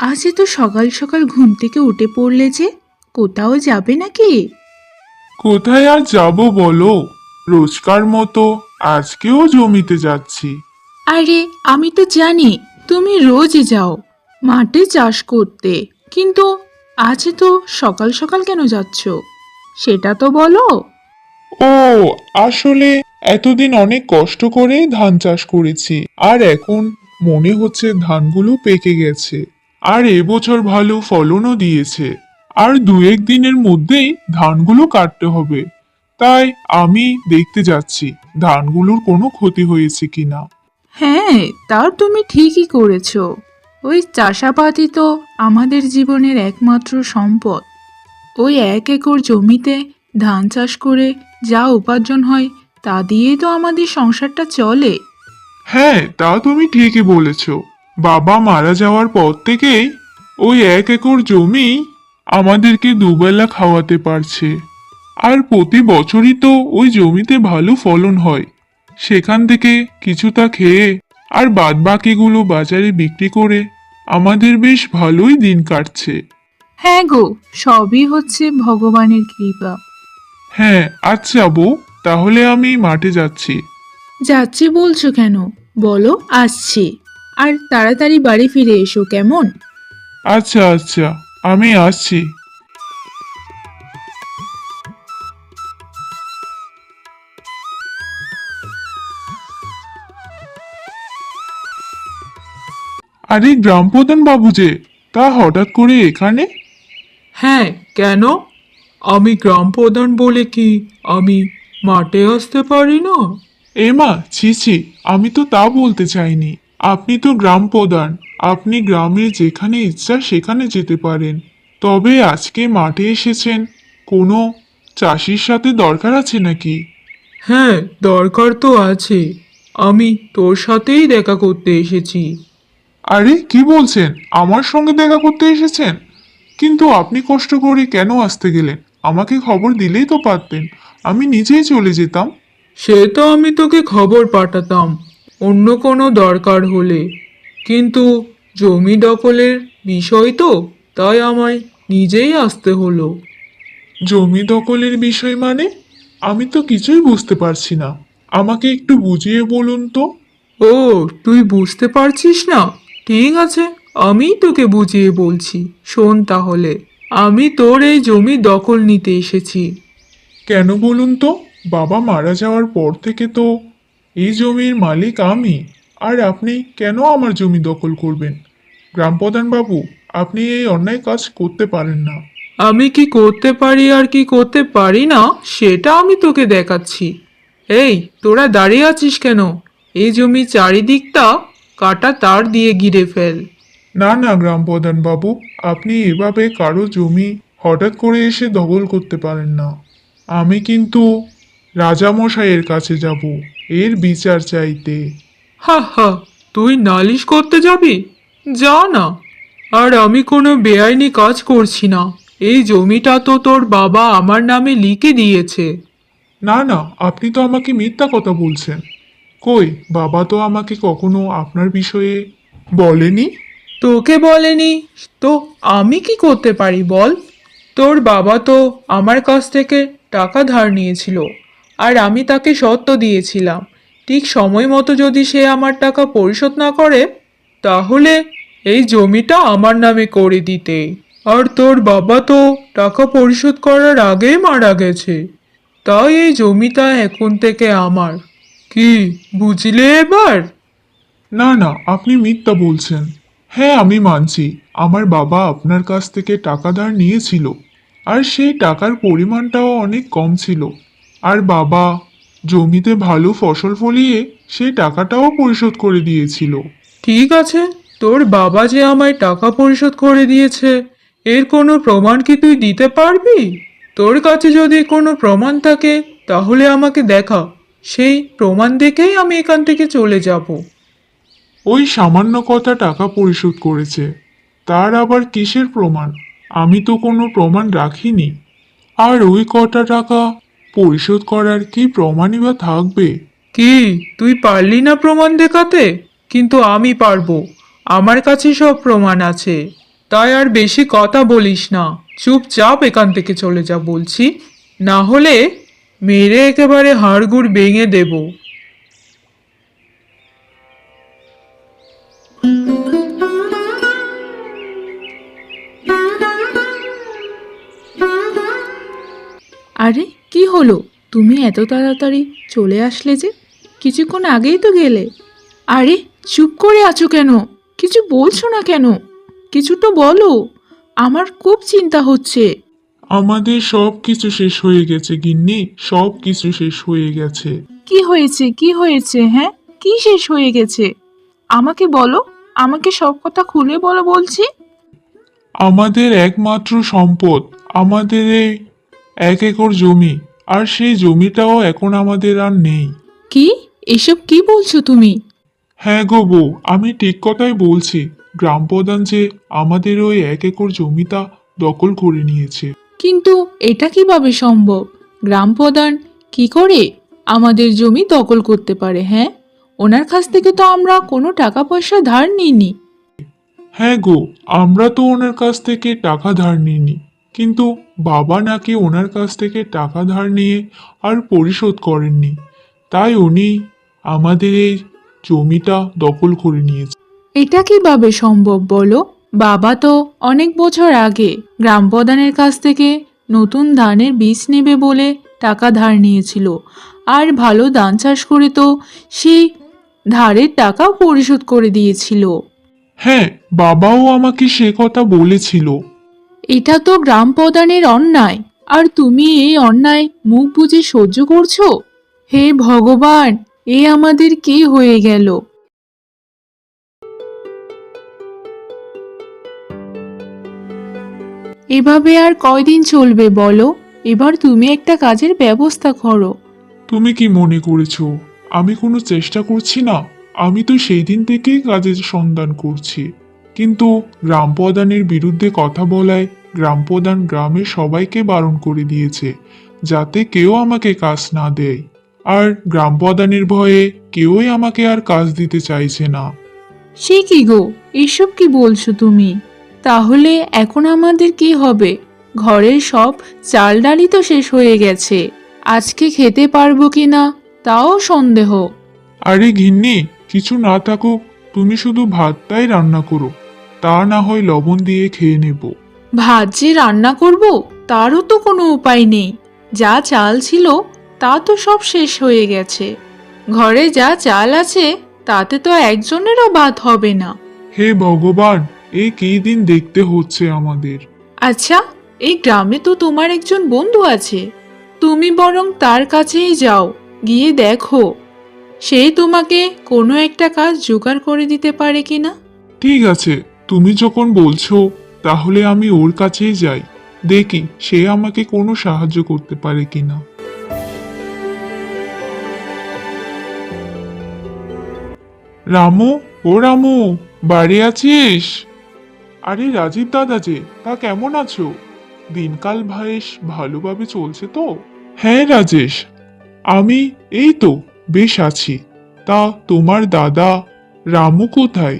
আজ তো সকাল সকাল ঘুম থেকে উঠে পড়লে যে কোথাও যাবে নাকি? কোথায় আর যাব বলো? রোজকার মতো আজকেও জমিতে যাচ্ছি। আরে আমি তো জানি তুমি রোজ যাও মাঠে চাষ করতে। কিন্তু আজ তো সকাল সকাল কেন যাচ্ছ? সেটা তো বলো। ও আসলে এতদিন অনেক কষ্ট করে ধান চাষ করেছি আর এখন মনে হচ্ছে ধানগুলো পেকে গেছে। আর এবছর ভালো ফলনও দিয়েছে। আর দু এক দিনের মধ্যেই ধানগুলো কাটতে হবে। তাই আমি দেখতে যাচ্ছি, ধানগুলোর কোনো ক্ষতি হয়েছে কিনা। হ্যাঁ তা তুমি ঠিকই করেছ। ওই চাষাবাদই তো আমাদের জীবনের একমাত্র সম্পদ। ওই এক একর জমিতে ধান চাষ করে যা উপার্জন হয়, তা দিয়েই তো আমাদের সংসারটা চলে। হ্যাঁ তা তুমি ঠিকই বলেছ। বাবা মারা যাওয়ার পর থেকেই ওই এক একর জমি আমাদেরকে দুবেলা খাওয়াতে পারছে। আর প্রতি বছরই তো ওই জমিতে ভালো ফলন হয়। সেখান থেকে কিছুটা খেয়ে আর বাদ বাকিগুলো বাজারে বিক্রি করে আমাদের বেশ ভালোই দিন কাটছে। হ্যাঁ গো সবই হচ্ছে ভগবানের কৃপা। হ্যাঁ আচ্ছা বউ তাহলে আমি মাঠে যাচ্ছি। যাচ্ছি বলছো কেন? বলো আসছি। আর তাড়াতাড়ি বাড়ি ফিরে এসো কেমন? আচ্ছা আচ্ছা আমি আসছি। আরে গ্রাম প্রধান বাবু যে তা হঠাৎ করে এখানে? হ্যাঁ কেন? আমি গ্রাম প্রধান বলে কি আমি মাঠে আসতে পারি না? এমা ছি ছি আমি তো তা বলতে চাইনি। আপনি তো গ্রাম প্রধান। আপনি গ্রামের যেখানে ইচ্ছা সেখানে যেতে পারেন। তবে আজকে মাঠে এসেছেন। কোনো চাষির সাথে দরকার আছে নাকি? হ্যাঁ দরকার তো আছে। আমি তোর সাথেই দেখা করতে এসেছি। আরে কি বলছেন? আমার সঙ্গে দেখা করতে এসেছেন? কিন্তু আপনি কষ্ট করে কেন আসতে গেলেন? আমাকে খবর দিলেই তো পারতেন। আমি নিজেই চলে যেতাম। সে তো আমি তোকে খবর পাঠাতাম অন্য কোনো দরকার হলে। কিন্তু জমি দখলের বিষয় তো তাই আমায় নিজেই আসতে হলো। জমি দখলের বিষয় মানে? আমি তো কিছুই বুঝতে পারছি না। আমাকে একটু বুঝিয়ে বলুন তো। ও তুই বুঝতে পারছিস না? ঠিক আছে আমিই তোকে বুঝিয়ে বলছি। শোন তাহলে আমি তোর এই জমি দখল নিতে এসেছি। কেন বলুন তো? বাবা মারা যাওয়ার পর থেকে তো এই জমির মালিক আমি। আর আপনি কেন আমার জমি দখল করবেন? গ্রাম প্রধান বাবু আপনি এই অন্যায় কাজ করতে পারেন না। আমি কি করতে পারি আর কি করতে পারি না সেটা আমি তোকে দেখাচ্ছি। এই তোরা দাঁড়িয়ে আছিস কেন? এই জমি চারিদিকটা কাটা তার দিয়ে ঘিরে ফেল। না না গ্রাম প্রধান বাবু আপনি এভাবে কারও জমি হঠাৎ করে এসে দখল করতে পারেন না। আমি কিন্তু রাজামশাইয়ের কাছে যাব এর বিচার চাইতে। হা হা তুই নালিশ করতে যাবি? যা না আর আমি কোনো বেআইনি কাজ করছি না। এই জমিটা তো তোর বাবা আমার নামে লিখে দিয়েছে। না না আপনি তো আমাকে মিথ্যা কথা বলছেন। কই বাবা তো আমাকে কখনো আপনার বিষয়ে বলেনি? তোকে বলেনি? তো আমি কি করতে পারি বল? তোর বাবা তো আমার কাছ থেকে টাকা ধার নিয়েছিল। আর আমি তাকে সত্য দিয়েছিলাম। ঠিক সময় মতো যদি সে আমার টাকা পরিশোধ না করে, তাহলে এই জমিটা আমার নামে করে দিতে। আর তোর বাবা তো টাকা পরিশোধ করার আগেই মারা গেছে। তাই এই জমিটা এখন থেকে আমার। কি, বুঝলে এবার? না না, আপনি মিথ্যা বলছেন। হ্যাঁ আমি মানছি। আমার বাবা আপনার কাছ থেকে টাকা ধার নিয়েছিল। আর সেই টাকার পরিমাণটাও অনেক কম ছিল। আর বাবা জমিতে ভালো ফসল ফলিয়ে সেই টাকাটাও পরিশোধ করে দিয়েছিল। ঠিক আছে তোর বাবা যে আমায় টাকা পরিশোধ করে দিয়েছে এর কোনো প্রমাণ কি তুই দিতে পারবি? তোর কাছে যদি কোনো প্রমাণ থাকে তাহলে আমাকে দেখা। সেই প্রমাণ দেখেই আমি এখান থেকে চলে যাব। ওই সামান্য কথা টাকা পরিশোধ করেছে। তার আবার কিসের প্রমাণ? আমি তো কোনো প্রমাণ রাখিনি। আর ওই কটা টাকা পরিশোধ করার কি প্রমাণই বা থাকবে? কি? তুই পারলি না প্রমাণ দেখাতে? কিন্তু আমি পারব। আমার কাছে সব প্রমাণ আছে। তাই আর বেশি কথা বলিস না। চুপচাপ এখান থেকে চলে যা বলছি। না হলে মেরে একেবারে হাড়গুড় ভেঙে দেব। আরে কি হলো? তুমি এত তাড়াতাড়ি চলে আসলে যে? কিছুক্ষণ আগেই তো গেলে। আরে চুপ করে আছো কেন? কিছু বলছো না কেন? কিছু তো বলো। আমার খুব চিন্তা হচ্ছে। আমাদের সব কিছু শেষ হয়ে গেছে গিন্নি। সব কিছু শেষ হয়ে গেছে। কি হয়েছে? কি হয়েছে? হ্যাঁ? কি শেষ হয়ে গেছে? আমাকে বলো। আমাকে সব কথা খুলে বলো বলছি। আমাদের একমাত্র সম্পদ। আমাদের এই এক একর জমি আর সেই জমিটাও এখন আমাদের আর নেই। কি? এসব কি বলছো তুমি? হ্যাঁ গো বউ আমি ঠিক কথাই বলছি। গ্রাম প্রধান যে আমাদের ওই এক একর জমিটা দখল করে নিয়েছে। কিন্তু এটা কীভাবে সম্ভব? গ্রাম প্রধান কি করে আমাদের জমি দখল করতে পারে হ্যাঁ? ওনার কাছ থেকে তো আমরা কোনো টাকা পয়সা ধার নিইনি। হ্যাঁ গো আমরা তো ওনার কাছ থেকে টাকা ধার নিইনি। কিন্তু বাবা নাকি ওনার কাছ থেকে টাকা ধার নিয়ে আর পরিশোধ করেননি। তাই উনি আমাদের এই জমিটা দখল করে নিয়েছে। এটা কীভাবে সম্ভব বলো? বাবা তো অনেক বছর আগে গ্রাম প্রধানের কাছ থেকে নতুন ধানের বীজ নেবে বলে টাকা ধার নিয়েছিল। আর ভালো ধান চাষ করে তো সেই ধারের টাকাও পরিশোধ করে দিয়েছিল। হ্যাঁ বাবাও আমাকে সে কথা বলেছিল। এটা তো গ্রাম প্রধানের অন্যায়। আর তুমি এই অন্যায় মুখ বুঝে সহ্য করছ? হে ভগবান, এ আমাদের কি হয়ে গেল? এভাবে আর কয়দিন চলবে বলো? এবার তুমি একটা কাজের ব্যবস্থা করো। তুমি কি মনে করেছ? আমি কোনো চেষ্টা করছি না। আমি তো সেই দিন থেকেই কাজের সন্ধান করছি। কিন্তু গ্রাম প্রধানের বিরুদ্ধে কথা বলায় গ্রাম প্রধান গ্রামের সবাইকে বারণ করে দিয়েছে যাতে কেউ আমাকে কাজ না দেয়। আর গ্রাম প্রধানের ভয়ে কেউই আমাকে আর কাজ দিতে চাইছে না। সে কি গো? এসব কি বলছো তুমি? তাহলে এখন আমাদের কি হবে? ঘরের সব চাল ডালই তো শেষ হয়ে গেছে। আজকে খেতে পারব কি না? তাও সন্দেহ। আরে ঘিন্নি কিছু না থাকুক তুমি শুধু ভাতটাই রান্না করো। তা না হয় লবণ দিয়ে খেয়ে নেব। ভাত যে রান্না করব তারও তো কোনো উপায় নেই। যা চাল ছিল তা তো সব শেষ হয়ে গেছে। ঘরে যা চাল আছে তাতে তো একজনেরও ভাত হবে না। হে ভগবান এই কী দিন দেখতে হচ্ছে আমাদের? আচ্ছা এই গ্রামে তো তোমার একজন বন্ধু আছে। তুমি বরং তার কাছেই যাও গিয়ে দেখো। সে তোমাকে কোনো একটা কাজ জোগাড় করে দিতে পারে কিনা? ঠিক আছে তুমি যখন বলছো তাহলে আমি ওর কাছেই যাই। দেখি সে আমাকে কোনো সাহায্য করতে পারে কিনা। রামু, ও রামু, বাড়ি আছিস? আরে রাজীব দাদা যে, তা কেমন আছো? দিনকাল ভাইস ভালোভাবে চলছে তো? হ্যাঁ রাজেশ, আমি এই তো বেশ আছি। তা তোমার দাদা, রামু কোথায়?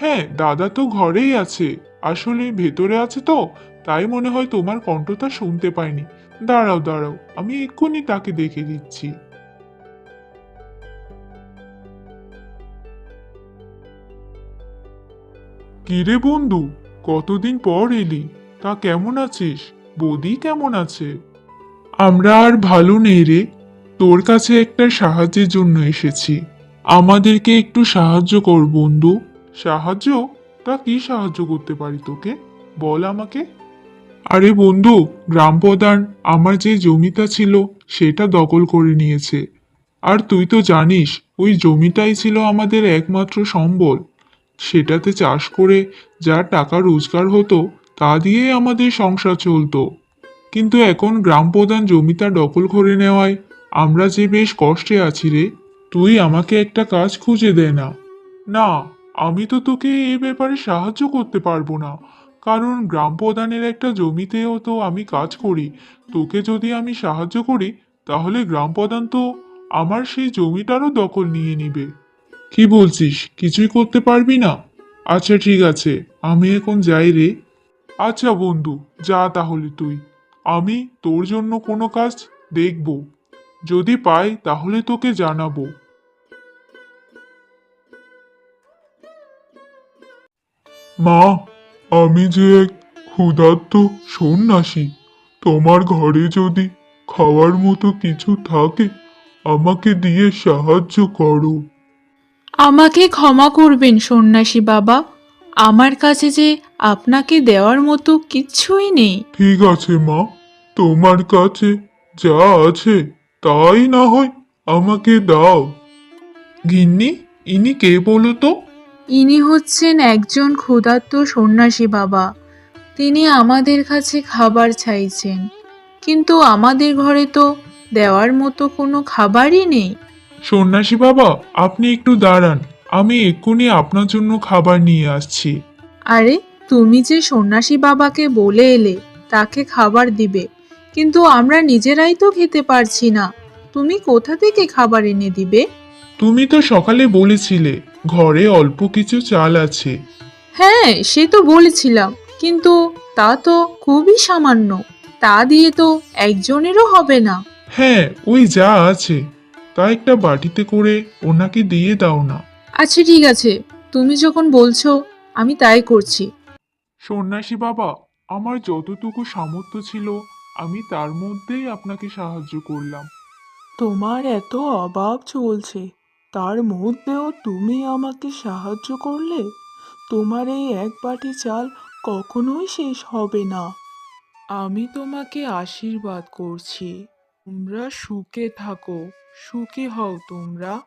হ্যাঁ দাদা তো ঘরেই আছে। আসলে ভেতরে আছে তো, তাই মনে হয় তোমার কণ্ঠটা শুনতে পাইনি। দাঁড়াও দাঁড়াও, আমি এক্ষুনি তাকে দেখে দিচ্ছি। কিরে বন্ধু, কতদিন পর এলি? তা কেমন আছিস? বৌদি কেমন আছে? আমরা আর ভালো নেই রে। তোর কাছে একটা সাহায্যের জন্য এসেছি। আমাদেরকে একটু সাহায্য কর বন্ধু। সাহায্য? তা কি সাহায্য করতে পারি তোকে? বল আমাকে। আরে বন্ধু গ্রাম প্রধান আমার যে জমিটা ছিল, সেটা দখল করে নিয়েছে। আর তুই তো জানিস, ওই জমিটাই ছিল আমাদের একমাত্র সম্বল। সেটাতে চাষ করে যা টাকা রোজগার হতো, তা দিয়েই আমাদের সংসার চলতো। কিন্তু এখন গ্রাম প্রধান জমিটা দখল করে নেওয়ায় আমরা যে বেশ কষ্টে আছি রে। তুই আমাকে একটা কাজ খুঁজে দে না। না আমি তো তোকে এই ব্যাপারে সাহায্য করতে পারব না। কারণ গ্রাম প্রধানের একটা জমিতেও তো আমি কাজ করি। তোকে যদি আমি সাহায্য করি, তাহলে গ্রাম প্রধান তো আমার সেই জমিটারও দখল নিয়ে নিবে। কি বলছিস? কিছুই করতে পারবি না? আচ্ছা ঠিক আছে। আমি এখন যাই রে। আচ্ছা বন্ধু, যা তাহলে তুই। আমি তোর জন্য কোনো কাজ দেখব। যদি পাই, তাহলে তোকে জানাব। মা আমি যে এক ক্ষুধার্ত সন্ন্যাসী তোমার ঘরে যদি খাওয়ার মতো কিছু থাকে আমাকে দিয়ে সাহায্য করো। আমাকে ক্ষমা করবেন সন্ন্যাসী বাবা আমার কাছে যে আপনাকে দেওয়ার মতো কিচ্ছুই নেই। ঠিক আছে মা তোমার কাছে যা আছে তাই না হয় আমাকে দাও। গিন্নি ইনি কে বলো তো? ইনি হচ্ছেন একজন ক্ষুধার্ত সন্ন্যাসী বাবা। তিনি আমাদের কাছে খাবার চাইছেন। কিন্তু আমাদের ঘরে তো দেওয়ার মতো কোনো খাবারই নেই। সন্ন্যাসী বাবা আপনি একটু দাঁড়ান। আমি এক্ষুনি আপনার জন্য খাবার নিয়ে আসছি। আরে তুমি যে সন্ন্যাসী বাবাকে বলে এলে তাকে খাবার দিবে। কিন্তু আমরা নিজেরাই তো খেতে পারছি না। তুমি কোথা থেকে খাবার এনে দিবে? তুমি তো সকালে বলেছিলে ঘরে অল্প কিছু চাল আছে। হ্যাঁ সে তো বলেছিলাম কিন্তু তা তো খুবই সামান্য। তা দিয়ে তো একজনেরও হবে না। হ্যাঁ ওই যা আছে। তা একটা বাটিতে করে ওনাকে দিয়ে দাও না। আচ্ছা ঠিক আছে। তুমি যখন বলছো আমি তাই করছি। সন্ন্যাসী বাবা আমার যতটুকু সামর্থ্য ছিল আমি তার মধ্যেই আপনাকে সাহায্য করলাম। তোমার এত অভাব চলছে। তার মধ্যেও তুমি আমাকে সাহায্য করলে? তোমার এই এক বাটি চাল কখনোই শেষ হবে না। আমি তোমাকে আশীর্বাদ করছি। তোমরা সুখে থাকো। সুখী হও তোমরা।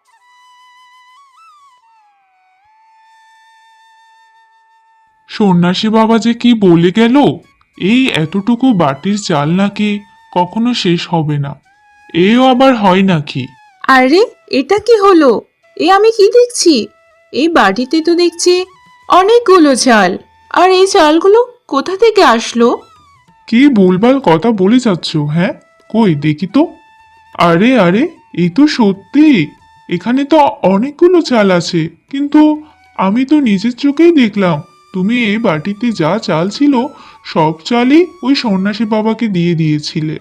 সন্ন্যাসী বাবা যে কি বলে গেল? এই এতটুকু বাটির চাল নাকি কখনো শেষ হবে না? এও আবার হয় নাকি? আরে এটা কি হলো? এ আমি কি দেখছি? এই বাটিতে তো দেখছি অনেকগুলো চাল। আর এই চালগুলো কোথা থেকে আসলো? কি ভুলভাল কথা বলে যাচ্ছ হ্যাঁ? কই দেখি তো। আরে আরে এই তো সত্যি। এখানে তো অনেকগুলো চাল আছে কিন্তু আমি তো নিজের চোখেই দেখলাম। তুমি এই বাটিতে যা চাল ছিল সব চালই ওই সন্ন্যাসী বাবাকে দিয়ে দিয়েছিলে।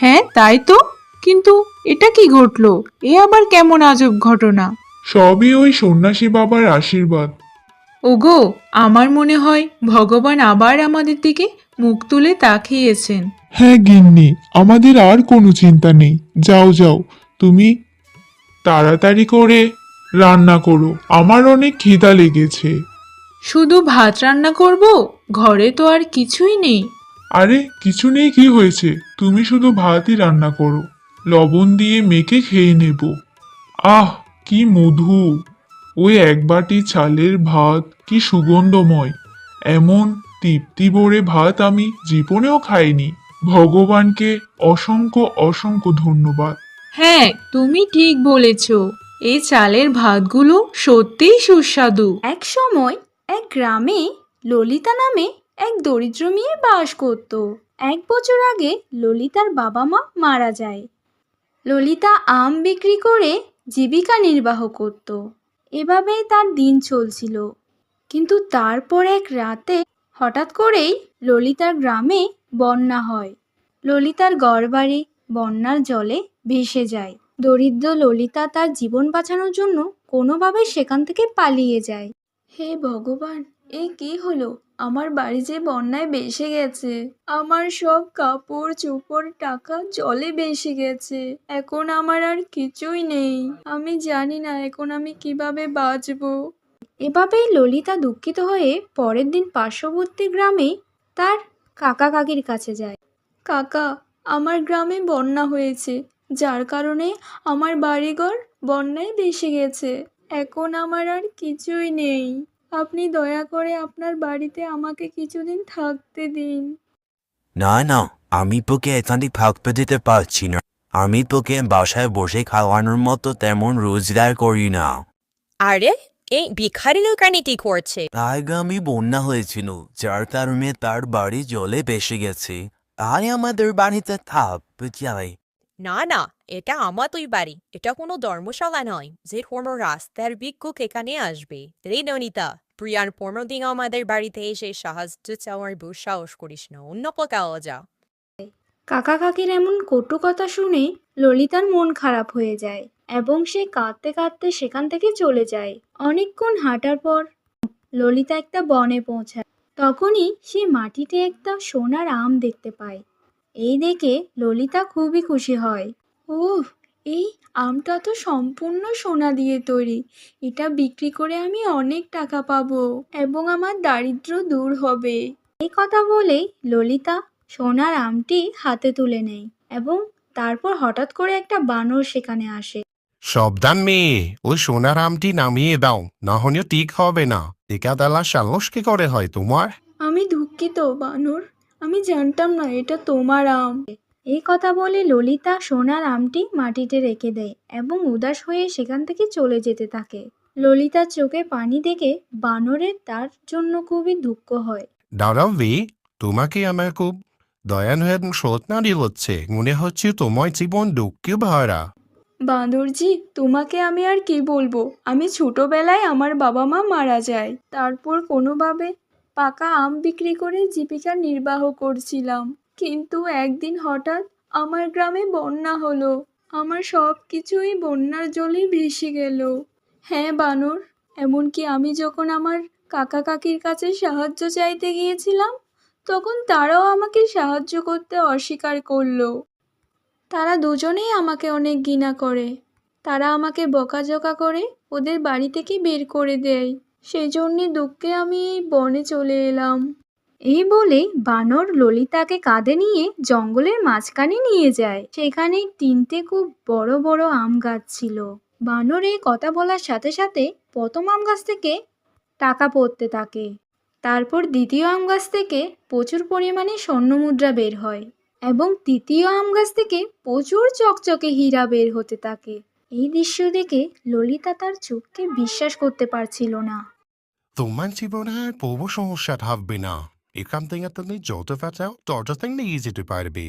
হ্যাঁ তাই তো। কিন্তু এটা কি ঘটলো? এ আবার কেমন আজব ঘটনা? সবই ওই সন্ন্যাসী বাবার আশীর্বাদ। ওগো আমার মনে হয় ভগবান আবার আমাদের দিকে মুখ তুলে তাকিয়েছেন। হ্যাঁ গিন্নি আমাদের আর কোনো চিন্তা নেই। যাও যাও তুমি তাড়াতাড়ি করে রান্না করো। আমার অনেক খিদা লেগেছে। শুধু ভাত রান্না করব? ঘরে তো আর কিছুই নেই। আরে কিছু নেই কি হয়েছে? তুমি শুধু ভাতই রান্না করো। লবণ দিয়ে মেখে খেয়ে নেব। আহ কি মধু! ওই এক বাটি চালের ভাত কি সুগন্ধময়। এমন তৃপ্তি ভরে ভাত আমি জীবনেও খাইনি। ভগবানকে অসংখ্য অসংখ্য ধন্যবাদ। হ্যাঁ তুমি ঠিক বলেছ। এই চালের ভাতগুলো সত্যিই সুস্বাদু। এক সময় এক গ্রামে ললিতা নামে এক দরিদ্র মেয়ে বাস করত। এক বছর আগে ললিতার বাবা মা মারা যায়। ললিতা আম বিক্রি করে জীবিকা নির্বাহ করত। এভাবেই তার দিন চলছিল। কিন্তু তারপর এক রাতে হঠাৎ করেই ললিতার গ্রামে বন্যা হয়। ললিতার ঘরবাড়ি বন্যার জলে ভেসে যায়। দরিদ্র ললিতা তার জীবন বাঁচানোর জন্য কোনোভাবে সেখান থেকে পালিয়ে যায়। হে ভগবান এ কি হলো? আমার বাড়ি যে বন্যায় ভেসে গেছে। আমার সব কাপড়, চোপড়, টাকা জলে ভেসে গেছে। এখন আমার আর কিছুই নেই। আমি জানি না এখন আমি কীভাবে বাঁচবো। এভাবেই ললিতা দুঃখিত হয়ে পরের দিন পার্শ্ববর্তী গ্রামে তার কাকা কাকির কাছে যায়। কাকা, আমার গ্রামে বন্যা হয়েছে। যার কারণে আমার বাড়িঘর বন্যায় ভেসে গেছে। এখন আমার আর কিছুই নেই। আপনি দয়া করে আপনার বাড়িতে আমাকে কিছুদিন থাকতে দিন। না না আমি তোকে এখানে থাকতে দিতে পারছি না। আমি তোকে বাসায় বসে খাওয়ানোর মতো তেমন রোজগার করি না। আরে এই ভিখারি লোকানি কি করছে? তাই আমি বন্যা হয়েছিল যার কারণে তার বাড়ি জলে ভেসে গেছে। তাই আমাদের বাড়িতে থাকতে চাই না না এটা আমাতই বাড়ি। এটা কোনো ধর্মশালা নয়, যে কোনো রাস্তার ভিক্ষুক এখানে আসবে। রে ননিতা প্রিয়ার আর দিন আমাদের বাড়িতে এসে সাহায্য চাওয়ার দুঃসাহস করিস না, অন্য কোথাও যা। কাকা কাকির এমন কটু কথা শুনে ললিতার মন খারাপ হয়ে যায় এবং সে কাঁদতে কাঁদতে সেখান থেকে চলে যায়। অনেকক্ষণ হাঁটার পর ললিতা একটা বনে পৌঁছায়। তখনই সে মাটিতে একটা সোনার আম দেখতে পায়। এই দেখে ললিতা খুবই খুশি হয়। উহ এই আমটা তো সম্পূর্ণ সোনা দিয়ে তৈরি। এটা বিক্রি করে আমি অনেক টাকা পাবো এবং আমার দারিদ্র দূর হবে। এই কথা বলে ললিতা সোনার আমটি হাতে তুলে নেয় এবং তারপর হঠাৎ করে একটা বানর সেখানে আসে। সাবধান মেয়ে ওই সোনার আমটি নামিয়ে দাও না হলে ঠিক হবে না। টিকাদালা সাহস কি করে হয় তোমার? আমি দুঃখিত বানর আমি জানতাম না এটা তোমার আম। এই কথা বলে ললিতা সোনার আমটি মাটিতে রেখে দেয় এবং উদাস হয়ে সেখান থেকে চলে যেতে থাকে। ললিতার চোখে পানি দেখে বানরের তার জন্য খুবই দুঃখ হয়। দাঁড়াও ভি তোমাকে আমার খুব দয়ানহেন সতনারি হচ্ছে। মনে হচ্ছে তোমার জীবন দুঃখে ভরা। বাঁদরজি তোমাকে আমি আর কি বলব? আমি ছোটবেলায় আমার বাবা মা মারা যায়। তারপর কোনোভাবে পাকা আম বিক্রি করে জীবিকা নির্বাহ করছিলাম। কিন্তু একদিন হঠাৎ আমার গ্রামে বন্যা হলো। আমার সব কিছুই বন্যার জলে ভেসে গেল। হ্যাঁ বানর, এমনকি আমি যখন আমার কাকা কাকির কাছে সাহায্য চাইতে গিয়েছিলাম, তখন তারাও আমাকে সাহায্য করতে অস্বীকার করল। তারা দুজনেই আমাকে অনেক ঘৃণা করে। তারা আমাকে বকাঝকা করে, ওদের বাড়ি থেকে বের করে দেয়। সেই জন্যে দুঃখে আমি বনে চলে এলাম। এই বলে বানর ললিতাকে কাঁধে নিয়ে জঙ্গলের মাঝখানে নিয়ে যায়। সেখানে তিনটে খুব বড় বড় আম গাছ ছিল। বানর এই কথা বলার সাথে সাথে প্রথম আম গাছ থেকে টাকা পড়তে থাকে। তারপর দ্বিতীয় আম গাছ থেকে প্রচুর পরিমাণে স্বর্ণমুদ্রা বের হয় এবং তৃতীয় আম গাছ থেকে প্রচুর চকচকে হীরা বের হতে থাকে। এই দৃশ্য দেখে ললিতা তার চোখকে বিশ্বাস করতে পারছিল না। তোমার জীবনে আর সমস্যা থাকবে না। এখান থেকে তুমি যত ফেটাও তত নিয়ে যেতে পারবে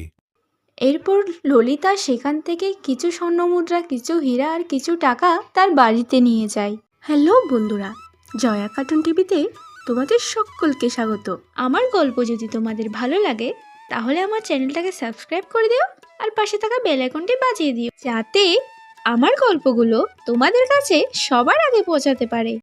এরপর ললিতা সেখান থেকে কিছু স্বর্ণমুদ্রা কিছু হীরা আর কিছু টাকা তার বাড়িতে নিয়ে যায়। হ্যালো বন্ধুরা, জয়া কার্টুন টিভিতে তোমাদের সকলকে স্বাগত। আমার গল্প যদি তোমাদের ভালো লাগে, তাহলে আমার চ্যানেলটাকে সাবস্ক্রাইব করে দিও আর পাশে থাকা বেল আইকনটি বাজিয়ে দিও। যাতে আমার গল্পগুলো তোমাদের কাছে সবার আগে পৌঁছাতে পারে।